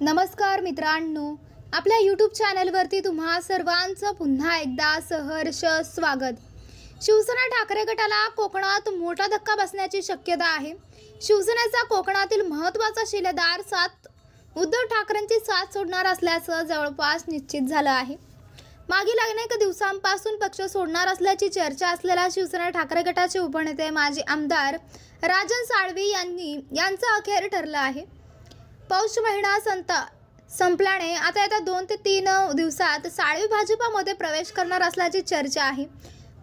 नमस्कार मित्रांनो आपल्या यूट्यूब चॅनलवरती तुम्हा सर्वांचं पुन्हा एकदा सहर्ष स्वागत. शिवसेना ठाकरे गटाला कोकणात मोठा धक्का बसण्याची शक्यता आहे. शिवसेनेचा कोकणातील महत्त्वाचा शिलेदार साथ उद्धव ठाकरेंची साथ सोडणार असल्याचं जवळपास निश्चित झालं आहे. मागील अनेक दिवसांपासून पक्ष सोडणार असल्याची चर्चा असलेला शिवसेना ठाकरे गटाचे उपनेते माजी आमदार राजन साळवी यांनी यांचं अखेर ठरलं आहे. पौष महिना संत संपल्याने आता येत्या दोन ते तीन दिवसात साळवी भाजपामध्ये प्रवेश करणार असल्याची चर्चा आहे.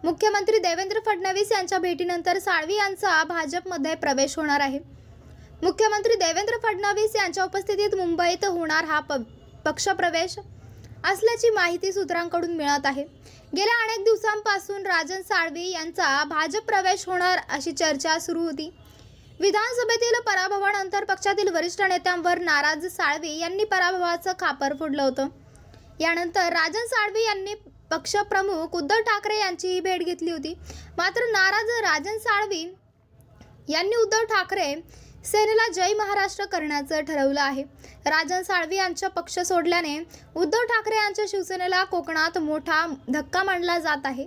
मुख्यमंत्री देवेंद्र फडणवीस यांच्या भेटीनंतर साळवी यांचा भाजपमध्ये प्रवेश होणार आहे. मुख्यमंत्री देवेंद्र फडणवीस यांच्या उपस्थितीत मुंबईत होणार हा प पक्षप्रवेश असल्याची माहिती सूत्रांकडून मिळत आहे. गेल्या अनेक दिवसांपासून राजन साळवी यांचा भाजप प्रवेश होणार अशी चर्चा सुरू होती. विधानसभेतील पराभवानंतर पक्षातील वरिष्ठ नेत्यांवर नाराज साळवी यांनी पराभवाचं खापर फोडलं होतं. यानंतर राजन साळवी यांनी पक्षप्रमुख उद्धव ठाकरे यांचीही भेट घेतली होती. मात्र नाराज राजन साळवी यांनी उद्धव ठाकरे सेनेला जय महाराष्ट्र करण्याचं ठरवलं आहे. राजन साळवी यांचा पक्ष सोडल्याने उद्धव ठाकरे यांच्या शिवसेनेला कोकणात मोठा धक्का मानला जात आहे.